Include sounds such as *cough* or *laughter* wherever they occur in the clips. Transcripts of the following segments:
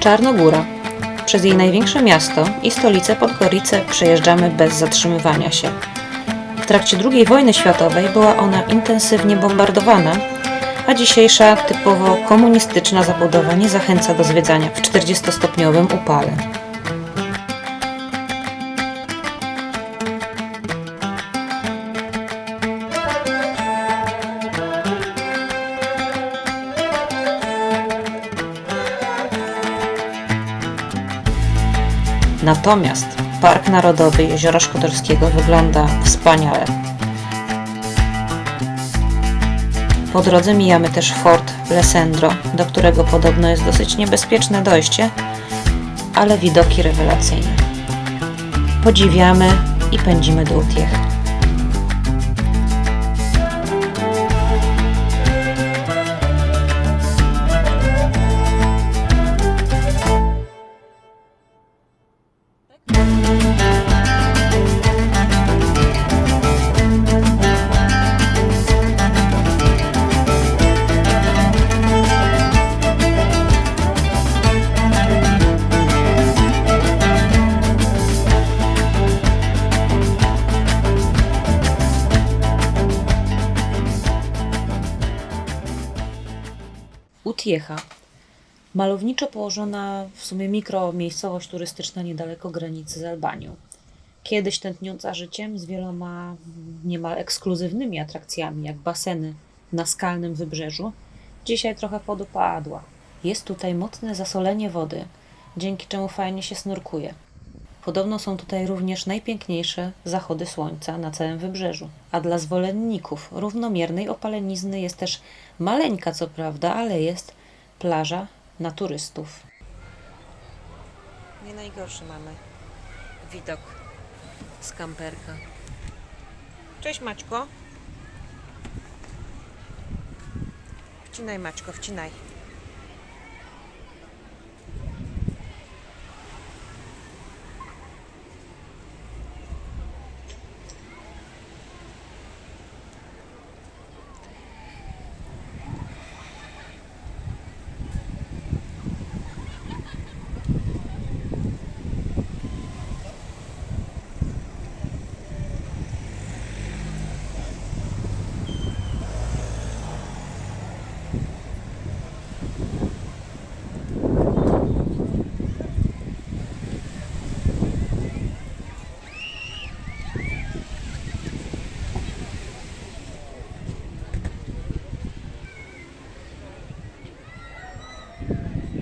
Czarnogóra. Przez jej największe miasto i stolicę Podgorice przejeżdżamy bez zatrzymywania się. W trakcie II wojny światowej była ona intensywnie bombardowana, a dzisiejsza typowo komunistyczna zabudowa nie zachęca do zwiedzania w 40-stopniowym upale. Natomiast Park Narodowy Jeziora Szkodorskiego wygląda wspaniale. Po drodze mijamy też Fort Lesendro, do którego podobno jest dosyć niebezpieczne dojście, ale widoki rewelacyjne. Podziwiamy i pędzimy do Utiech. Utiecha. Malowniczo położona w sumie mikro miejscowość turystyczna niedaleko granicy z Albanią. Kiedyś tętniąca życiem z wieloma niemal ekskluzywnymi atrakcjami, jak baseny na skalnym wybrzeżu, dzisiaj trochę podupadła. Jest tutaj mocne zasolenie wody, dzięki czemu fajnie się snurkuje. Podobno są tutaj również najpiękniejsze zachody słońca na całym wybrzeżu. A dla zwolenników równomiernej opalenizny jest też maleńka, co prawda, ale jest plaża na turystów. Nie najgorszy mamy widok z kamperka. Cześć Maćko. Wcinaj Maćko, wcinaj.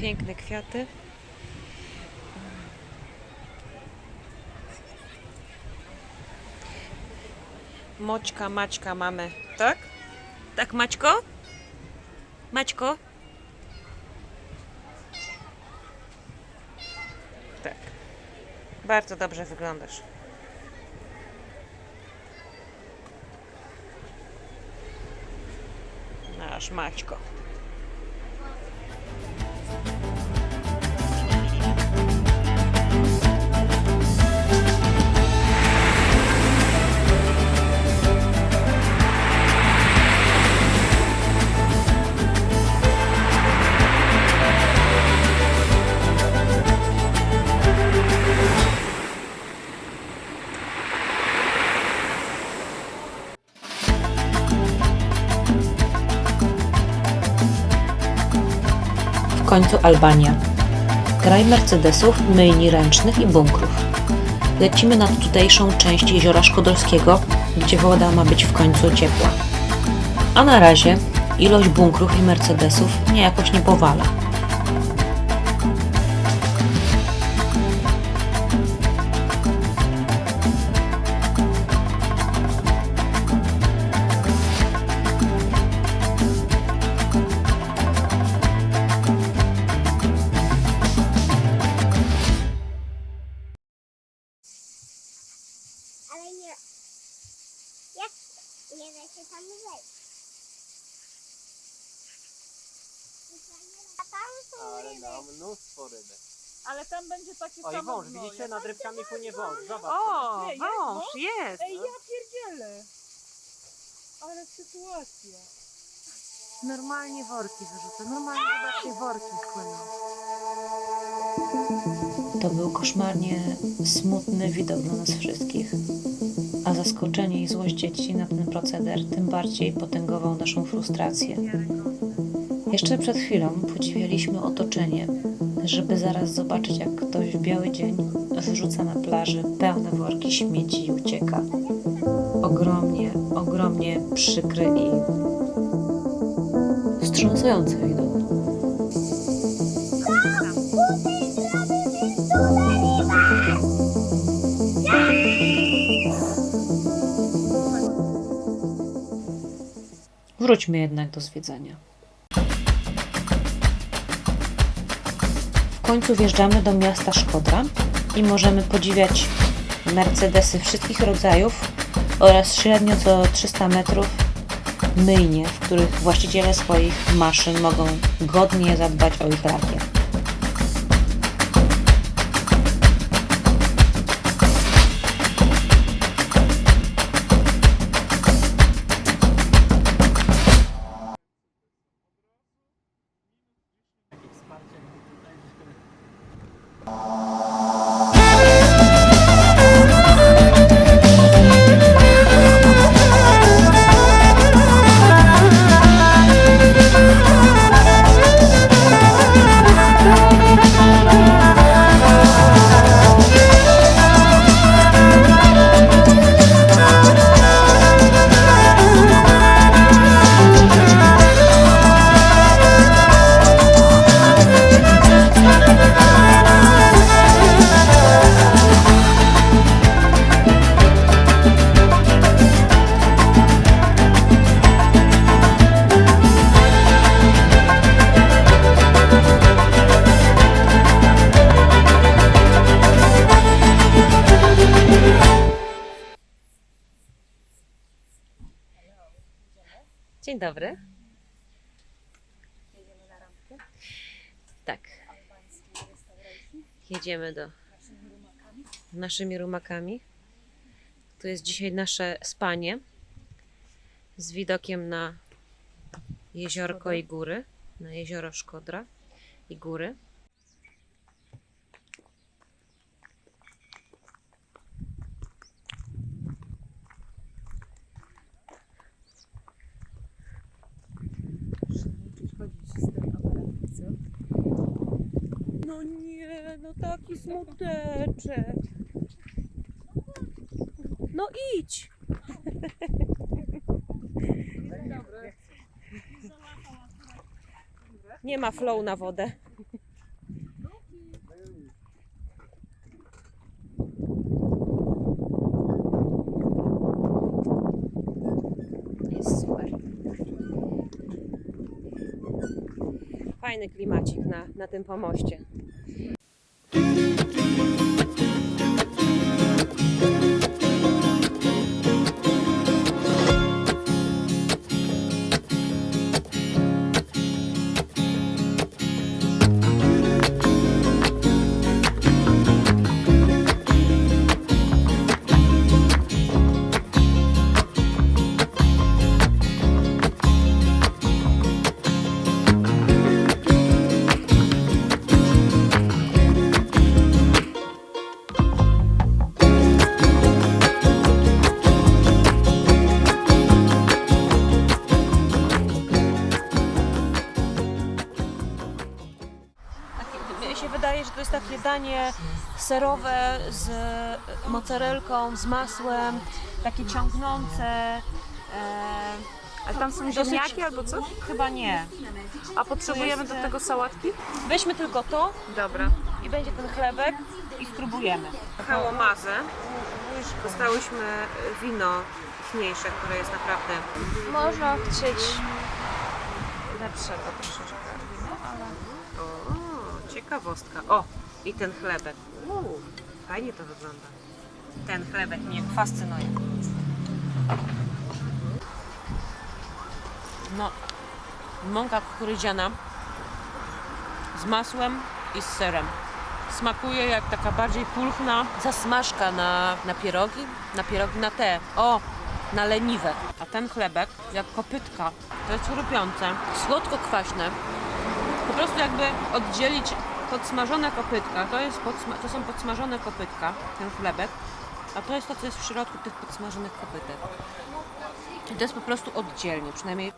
Piękne kwiaty. Moćka, Maćka mamy, tak? Tak, Maćko? Maćko? Tak. Bardzo dobrze wyglądasz. Nasz Maćko. Końcu Albania. Kraj Mercedesów, myjni ręcznych i bunkrów. Lecimy nad tutejszą część Jeziora Szkodowskiego, gdzie woda ma być w końcu ciepła. A na razie ilość bunkrów i Mercedesów mnie jakoś nie powala. Nie da się tam wejść? A tam są Ale ryby. no, mnóstwo rybek. Ale tam będzie takie O i samo wąż, dno, widzicie? jak- Nad rybkami płynie wąż. Zobacz. O, Nie, jest wąż? jest! Ej, ja pierdzielę! Ale sytuacja. Normalnie worki wyrzucę, normalnie zobaczcie worki płyną. To był koszmarnie smutny widok dla nas wszystkich, a zaskoczenie i złość dzieci na ten proceder tym bardziej potęgował naszą frustrację. Jeszcze przed chwilą podziwialiśmy otoczenie, żeby zaraz zobaczyć, jak ktoś w biały dzień wyrzuca na plaży pełne worki śmieci i ucieka. Ogromnie, ogromnie przykry i wstrząsający widok. Wróćmy jednak do zwiedzania. W końcu wjeżdżamy do miasta Szkodra i możemy podziwiać Mercedesy wszystkich rodzajów oraz średnio co 300 metrów myjnie, w których właściciele swoich maszyn mogą godnie zadbać o ich lakier. Dobry. Tak. Jedziemy do naszymi rumakami. Tu jest dzisiaj nasze spanie z widokiem na jeziorko i góry, na jezioro Szkodra i góry. No nie, no taki smuteczek. No idź. Nie ma flow na wodę. Jest super. Fajny klimacik na, na tym pomoście. Serowe z mozzarelką, z masłem, takie ciągnące. E, Ale tam są ziemniaki albo coś? chyba nie. A potrzebujemy do tego sałatki? Weźmy tylko to Dobra. i będzie ten chlebek i spróbujemy. Hałamazę. Dostałyśmy wino ichniejsze, które jest naprawdę... Można chcieć lepszego troszeczkę wino, ale... O, ciekawostka. O, i ten chlebek. Uuu, fajnie to wygląda. Ten chlebek mnie fascynuje. No, mąka kukurydziana z masłem i z serem. Smakuje jak taka bardziej pulchna zasmażka na, na pierogi, na pierogi na te, o, na leniwe. A ten chlebek jak kopytka, to jest chrupiące, słodko-kwaśne. Po prostu jakby oddzielić Podsmażone kopytka, to, jest podsma- to są podsmażone kopytka, ten chlebek, a to jest to, co jest w środku tych podsmażonych kopytek. I to jest po prostu oddzielnie, przynajmniej...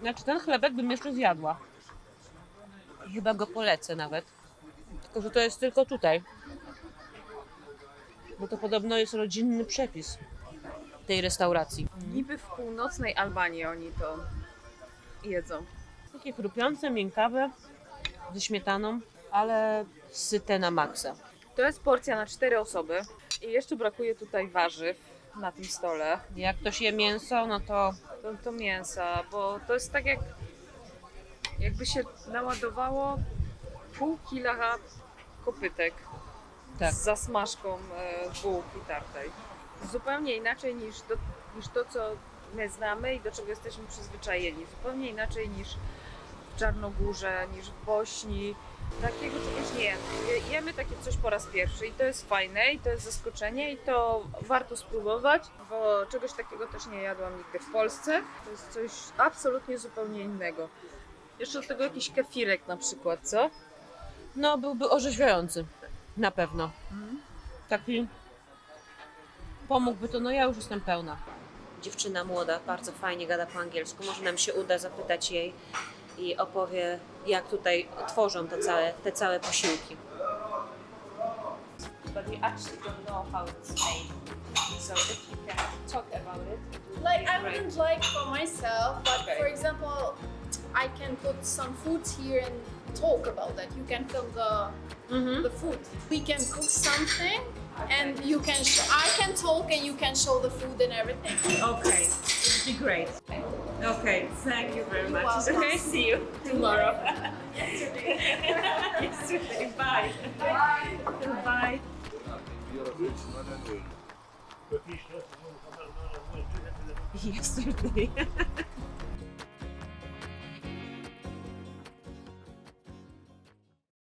Znaczy ten chlebek bym jeszcze zjadła. Chyba go polecę nawet. Tylko, że to jest tylko tutaj. Bo to podobno jest rodzinny przepis tej restauracji. Niby w północnej Albanii oni to jedzą. Takie chrupiące, miękkawe, ze śmietaną, ale syte na maksa. To jest porcja na cztery osoby. I jeszcze brakuje tutaj warzyw na tym stole. Jak ktoś je mięso, no to To, to mięsa, bo to jest tak jak jakby się naładowało pół kila kopytek Tak. z zasmażką e, bułki tartej. Zupełnie inaczej niż, do, niż to, co my znamy i do czego jesteśmy przyzwyczajeni. Zupełnie inaczej niż w Czarnogórze, niż w Bośni. Takiego czegoś nie jemy. Je- Jemy takie coś po raz pierwszy i to jest fajne i to jest zaskoczenie i to warto spróbować, bo czegoś takiego też nie jadłam nigdy w Polsce. To jest coś absolutnie zupełnie innego. Jeszcze do tego jakiś kefirek na przykład, co? no, byłby orzeźwiający. Na pewno. Taki pomógłby to, no ja już jestem pełna. Dziewczyna młoda, bardzo fajnie gada po angielsku. Może nam się uda zapytać jej i opowie, jak tutaj tworzą te całe, te całe posiłki. But we actually don't know how it's made. So if you can talk about it, Like I wouldn't like for myself, but Okay. for example, I can put some foods here and talk about that. You can film the Mhm. the food. We can cook something, and you can. I can talk, and you can show the food and everything. Okay, it'd be great. Okay, thank you very much. welcome. Okay, see you tomorrow. *laughs* Yesterday, *laughs* Yesterday. bye. Bye. Yesterday. *laughs*